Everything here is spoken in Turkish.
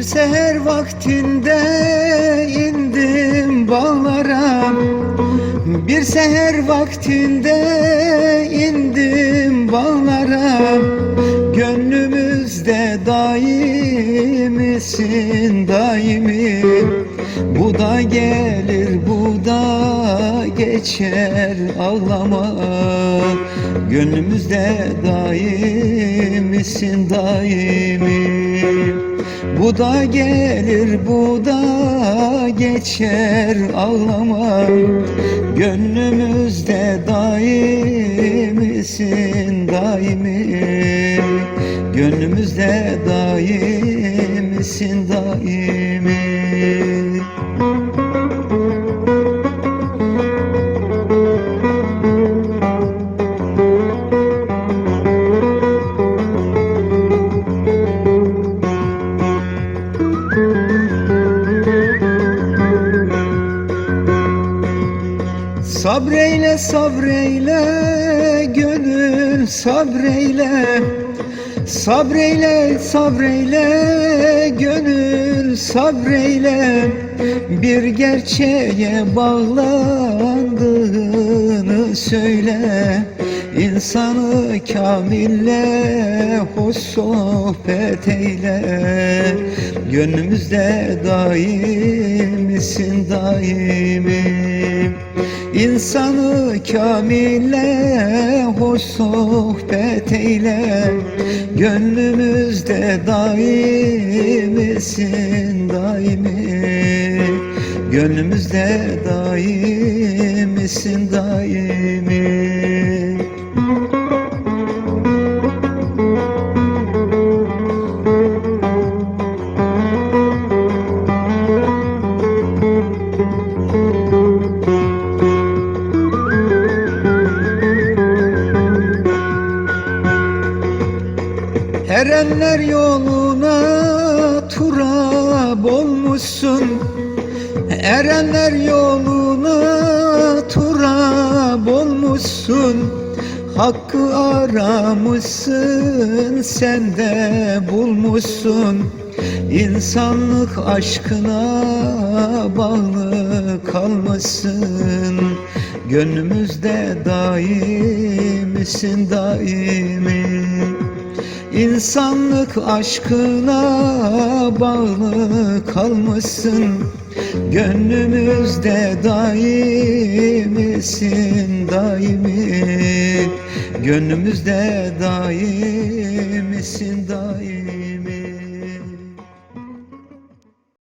Bir seher vaktinde indim bağlara. Bir seher vaktinde indim bağlara. Gönlümüzde daimisin daimi Bu da gelir bu da geçer ağlama. Gönlümüzde daimisin daimi bu da gelir bu da geçer ağlama Gönlümüzde daimisin daimi Gönlümüzde daimisin daimi Sabreyle sabreyle gönül sabreyle. Sabreyle sabreyle gönül sabreyle. Bir gerçeğe bağlandığını söyle. İnsanı kamille hoş sohbet eyle. Gönlümüzde daimisin daimim İnsanı kamille hoş sohbet eyle. Gönlümüzde daimisin daimi. Gönlümüzde daimisin daimi Erenler yoluna turab olmuşsun. Erenler yoluna turab olmuşsun. Hakkı aramışsın sen de bulmuşsun. İnsanlık aşkına bağlı kalmışsın. Gönlümüzde daimisin daimi İnsanlık aşkına bağlı kalmışsın. Gönlümüzde daimisin daimi. Gönlümüzde daimisin daimi